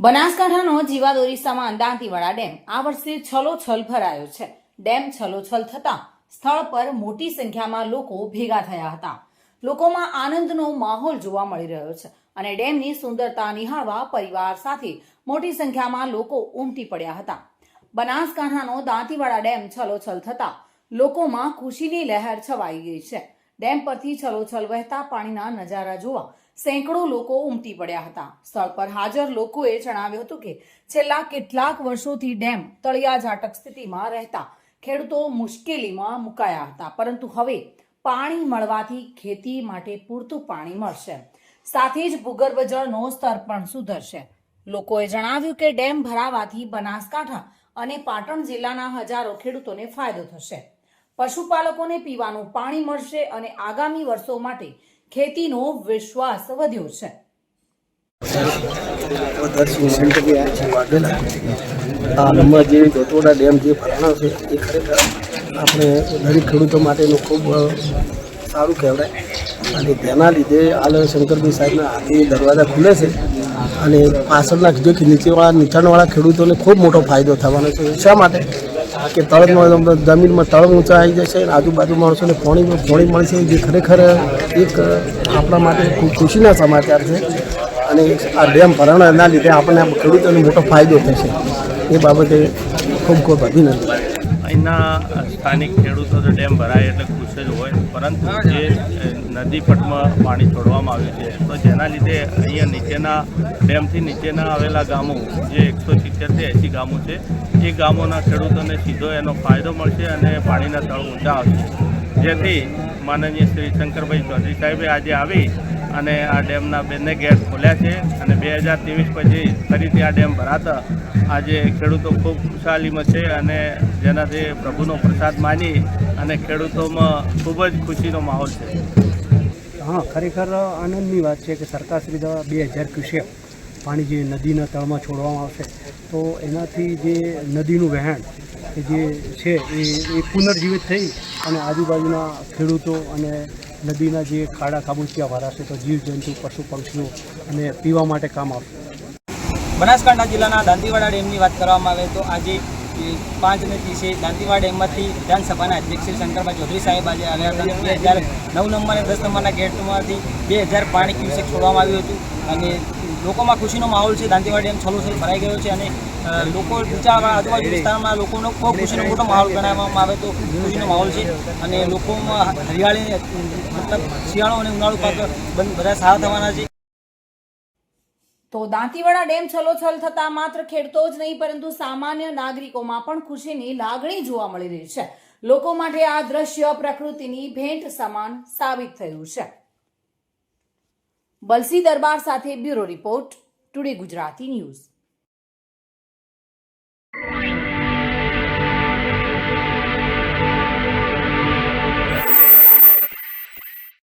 બનાસકાંઠાનો જીવાદ ઓરિસ્સામાં Dantiwada dam આ વર્ષે છલોછલ ભરાયો છે. ડેમ છલોછલ થતા સ્થળ પર મોટી સંખ્યામાં લોકો ભેગા થયા હતા. લોકોમાં આનંદનો માહોલ જોવા મળી રહ્યો છે અને ડેમની સુંદરતા નિહાળવા પરિવાર સાથે મોટી સંખ્યામાં લોકો ઉમટી પડ્યા હતા. બનાસકાંઠાનો દાંતીવાડા ડેમ છલોછલ થતા લોકોમાં ખુશીની લહેર છવાઈ ગઈ છે. ડેમ પરથી છલોછલ વહેતા પાણીના નજારા જોવા સેંકડો લોકો ઉમટી પડ્યા હતા. સ્થળ પર હાજર લોકોએ જણાવ્યું હતું કે છેલ્લા કેટલાક વર્ષોથી ડેમ તળિયા ઝાટક સ્થિતિમાં રહેતા ખેડૂતો મુશ્કેલીમાં મુકાયા હતા. પરંતુ હવે પાણી મળવાથી ખેતી માટે પૂરતું પાણી મળશે. સાથે જ ભૂગર્ભ જળનો સ્તર પણ સુધરશે. લોકોએ જણાવ્યું કે ડેમ ભરાવાથી બનાસકાંઠા અને પાટણ જિલ્લાના હજારો ખેડૂતોને ફાયદો થશે. પશુપાલકોને પીવાનું પાણી મળશે અને આગામી વર્ષો માટે ખેતીનો વિશ્વાસ વધ્યો છે. હમણાં જે જોતોડા ડેમ જે ભરાણો છે, એ ખરેખર આપણે દરેક ખેડૂતો માટેનું ખૂબ સારું કહેવાય. અને તેના લીધે હાલ શંકરભાઈ સાહેબના હાથની દરવાજા ખુલે છે અને પાછળના જે નીચેવાળા, નીચાણવાળા ખેડૂતોને ખૂબ મોટો ફાયદો થવાનો છે. શા માટે? કે તળમાં જમીનમાં તળ ઊંચા આવી જશે અને આજુબાજુ માણસોને પાણી પાણી મળશે. જે ખરેખર એક આપણા માટે ખૂબ ખુશીના સમાચાર છે. અને આ ડેમ ભરણના લીધે આપણને ખેડૂતોને મોટો ફાયદો થશે. એ બાબતે ખૂબ ખૂબ અભિનંદન. અહીંના સ્થાનિક ખેડૂતો તો ડેમ ભરાય એટલે ખુશ જ હોય. પરંતુ જે નદી પટમાં પાણી છોડવામાં આવ્યું છે, તો જેના લીધે અહીંયા નીચેના, ડેમથી નીચેના આવેલા ગામો, જે એકસો સિત્તેરથી એંસી ગામો છે, એ ગામોના ખેડૂતોને સીધો એનો ફાયદો મળશે અને પાણીના તળ ઊંચા આવશે. જેથી માનનીય શ્રી શંકરભાઈ ચૌધરી સાહેબે આજે આવી અને આ ડેમના બંને ગેટ ખોલ્યા છે અને બે હજાર ત્રેવીસ પછી ફરીથી આ ડેમ ભરાતા આજે ખેડૂતો ખૂબ ખુશાલીમાં છે અને જેનાથી પ્રભુનો પ્રસાદ માની અને ખેડૂતોમાં ખૂબ જ ખુશીનો માહોલ છે. હા, ખરેખર આનંદની વાત છે કે સરકારશ્રી દ્વારા બે હજાર ક્યુસેક પાણી જે નદીના તળમાં છોડવામાં આવશે, તો એનાથી જે નદીનું વહેણ જે છે એ પુનર્જીવિત થઈ અને આજુબાજુના ખેડૂતો અને નદીના જે ખાડા ખાબોચિયા ભરાશે તો જીવજંતુ, પશુ પક્ષીઓ અને પીવા માટે કામ આવશે બનાસકાંઠા જિલ્લાના દાંતીવાડા ડેમની વાત કરવામાં આવે તો આજે, એ, પાંચ ને ત્રીસે દાંતીવાડા ડેમમાંથી વિધાનસભાના અધ્યક્ષ શંકરભાઈ ચૌધરી સાહેબ આજે આવ્યા હતા. બે હજાર નવ નંબર અને દસ નંબરના ગેટમાંથી બે હજાર પાણી ક્યુસેક છોડવામાં આવ્યું હતું. અને લોકોમાં ખુશીનો માહોલ છે. દાંતીવાડી ડેમ છલોસલ ભરાઈ ગયો છે અને લોકો બીજા આજુબાજુ વિસ્તારમાં લોકોનો ખૂબ ખુશીનો મોટો માહોલ બનાવવામાં આવે તો ખુશીનો માહોલ છે. અને લોકોમાં હરિયાળી મતલબ શિયાળો અને ઉનાળુ પાક બધા સારા થવાના છે. તો દાંતીવાડા ડેમ છલોછલ થતા માત્ર ખેડતો જ નહીં પરંતુ સામાન્ય નાગરિકોમાં પણ ખુશીની લાગણી જોવા મળી રહી છે. લોકો માટે આ દ્રશ્ય પ્રકૃતિની ભેટ સમાન સાબિત થયું છે. બલસી દરબાર સાથે bureau report today Gujarati news.